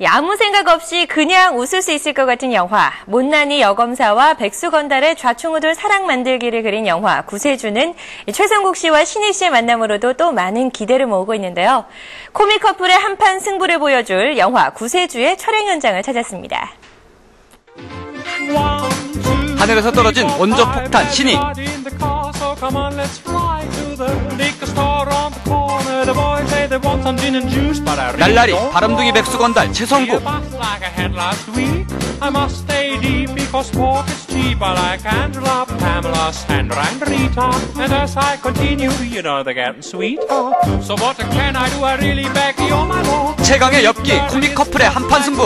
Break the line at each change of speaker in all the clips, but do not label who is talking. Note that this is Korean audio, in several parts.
이 아무 생각 없이 그냥 웃을 수 있을 것 같은 영화 못난이 여검사와 백수건달의 좌충우돌 사랑 만들기를 그린 영화 구세주는 이 최성국 씨와 신희 씨의 만남으로도 또 많은 기대를 모으고 있는데요. 코믹 커플의 한판 승부를 보여줄 영화 구세주의 촬영 현장을 찾았습니다.
하늘에서 떨어진 원조 폭탄 신이 날라리 바람둥이 백수 건달 최성국
I must stay deep because sport is cheap. I like Angela, Pamela, Sandra, and Rita. And as I continue, you know they're getting sweeter. So what can I do? I really beg you, my lord.
최강의 엽기 코믹 커플의 한판 승부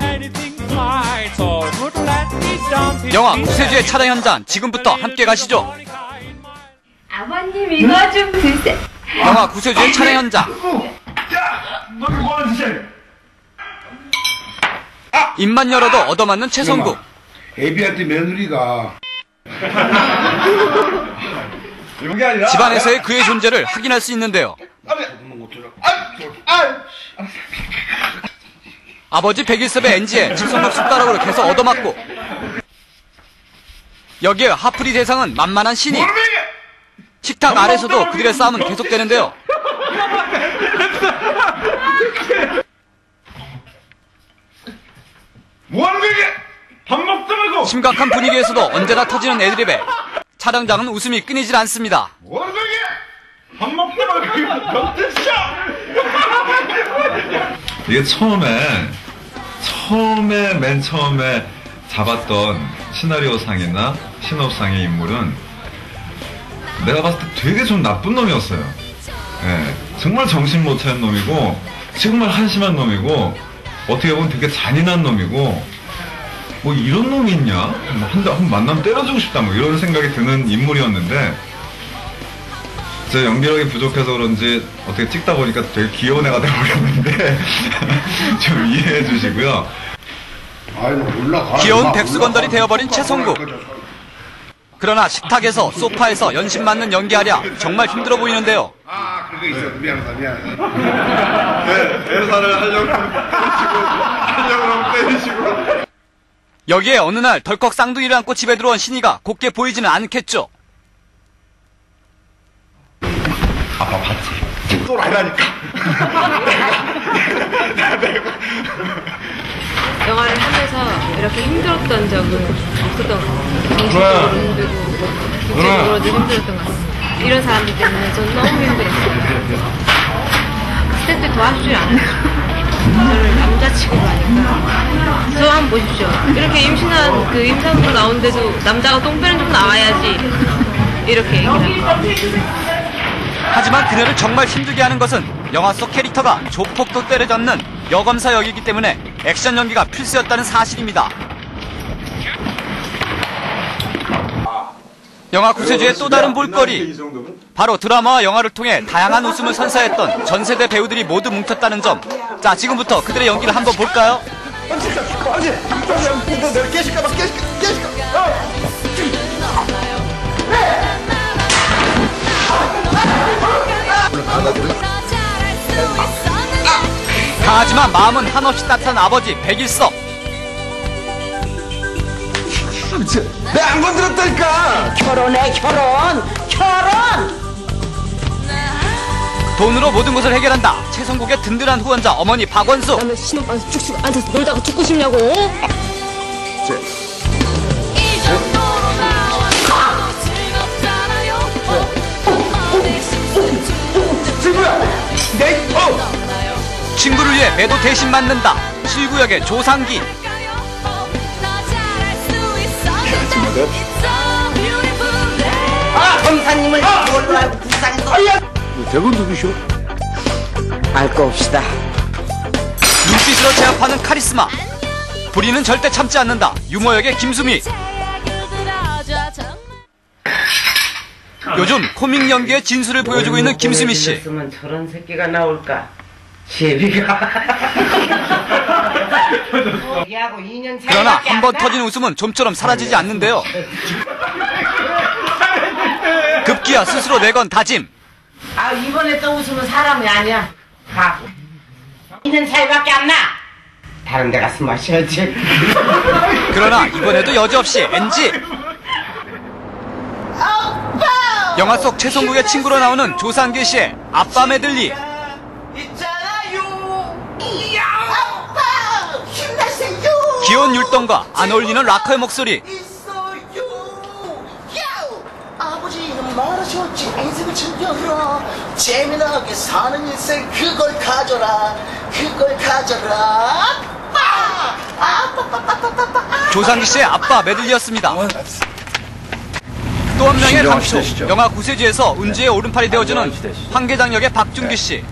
Anything fine, it's all good. Let me dump it.
영화 구세주의 촬영 현장 지금부터 함께 가시죠
아버님 이거 좀 드세요.
영화 구세주의 촬영 현장.
너 이거 뭐하는 짓이야?
입만 열어도 얻어맞는 최성국
애비한테 며느리가.
집안에서의 그의 존재를 확인할 수 있는데요. 아버지 백일섭의 NG에 최성국 숟가락으로 계속 얻어맞고. 여기에 하프리 대상은 만만한 신이 식탁 아래서도 그들의 싸움은 계속되는데요
뭐하는 거야 이게? 밥 먹다 말고
심각한 분위기에서도 언제나 터지는 애드립에 촬영장은 웃음이 끊이질 않습니다
뭐하는 거야 이게? 밥 먹다 말고 이거 몇 짓이야?
이게 처음에 처음에 맨 처음에 잡았던 시나리오상이나 신업상의 인물은 내가 봤을 때 되게 좀 나쁜 놈이었어요. 예, 정말 정신 못 차린 놈이고 정말 한심한 놈이고 어떻게 보면 되게 잔인한 놈이고 뭐 이런 놈이 있냐? 뭐 한, 한 만나면 때려주고 싶다 뭐 이런 생각이 드는 인물이었는데 제 연기력이 부족해서 그런지 어떻게 찍다 보니까 되게 귀여운 애가 돼버렸는데 좀 이해해 주시고요.
아이고
귀여운 백수건달이 되어버린 최성국. 그러나 식탁에서 소파에서 연신 맞는 연기하랴. 정말 힘들어 보이는데요.
아 그거 있어 미안하다 미안하다.
네, 대사를 하려고 하려고 때리시고.
여기에 어느 날 덜컥 쌍둥이를 안고 집에 들어온 신이가 곱게 보이지는 않겠죠.
아빠 봤지?
또 아니라니까.
영화를 하면서 이렇게 힘들었던 적은 같아요. 정신적으로 힘들고, 육체적으로도 힘들었던 것 같습니다. 이런 사람들 때문에 전 너무 힘들었어요. 스태프들 도와주질 않아요. 저를 남자 취급을 하니까. 저 한번 보십시오. 이렇게 임신한 그 임산부 나오는데도 남자가 똥 빼는 좀 나와야지. 이렇게 얘기를 합니다.
하지만 그녀를 정말 힘들게 하는 것은 영화 속 캐릭터가 조폭도 때려잡는 여검사 역이기 때문에 액션 연기가 필수였다는 사실입니다. 영화 구세주의 또 다른 볼거리 바로 드라마와 영화를 통해 다양한 웃음을 선사했던 전 세대 배우들이 모두 뭉쳤다는 점. 자 지금부터 그들의 연기를 한번 볼까요? 강하지만 마음은 한없이 따뜻한 아버지 백일섭.
내안 건드렸다니까
결혼해 결혼 결혼
돈으로 모든 것을 해결한다. 최성국의 든든한 후원자 어머니 박원수.
나는 신혼방에서 쭉쭉 앉아서 놀다가 죽고 싶냐고.
친구를 위해 매도 대신 맞는다. 7구역의 조상기.
아 검사님을 뭘로 알고 불쌍해서
대본 누구시오?
알거 없시다
눈빛으로 제압하는 카리스마. 불의는 절대 참지 않는다. 유머역의 김수미. 요즘 코믹 연기의 진수를 보여주고 있는 김수미 씨.
저런 새끼가 나올까 제비가 여기하고 2년 차이
그러나 한 번 터진 웃음은 좀처럼 사라지지 않는데요. 급기야 스스로 내건 다짐.
아 이번에 또 웃으면 사람이 아니야 가 2년 차이밖에 안 나 다른 데 가서 마셔야지.
그러나 이번에도 여지없이 NG. 영화 속 최성국의 친구로 나오는 조상길 씨의 아빠 메들리. 귀여운 율동과 안 어울리는 락커의 목소리.
말하셨지 인생을 즐겨라. 재미나게 사는 인생 그걸 가져라. 그걸 가져라. 아빠! 아빠 아빠
조상기 씨의 아빠 메들리였습니다. 또 한 명의 강초, 영화 구세주에서 은지의 오른팔이 되어주는 황계장 역의 박준규 씨.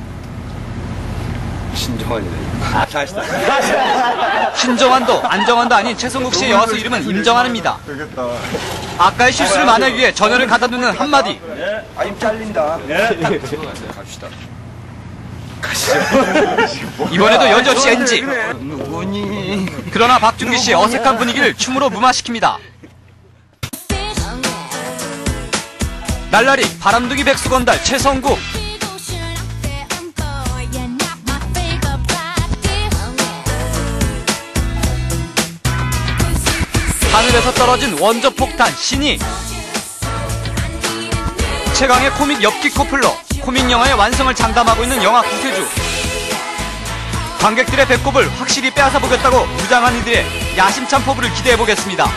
신정환도 안정환도 아닌 최성국 씨의 영화소 이름은 임정환입니다. 아까의 실수를 만회하기 위해 전열을 가다두는 한마디. 이번에도 여지없이 NG. 그러나 박준규 씨의 어색한 분위기를 춤으로 무마시킵니다. 날라리 바람둥이 백수 건달 최성국 하늘에서 떨어진 원조 폭탄 신이 최강의 코믹 엽기 코플러 코믹 영화의 완성을 장담하고 있는 영화 구세주 관객들의 배꼽을 확실히 빼앗아 보겠다고 무장한 이들의 야심찬 포부를 기대해 보겠습니다.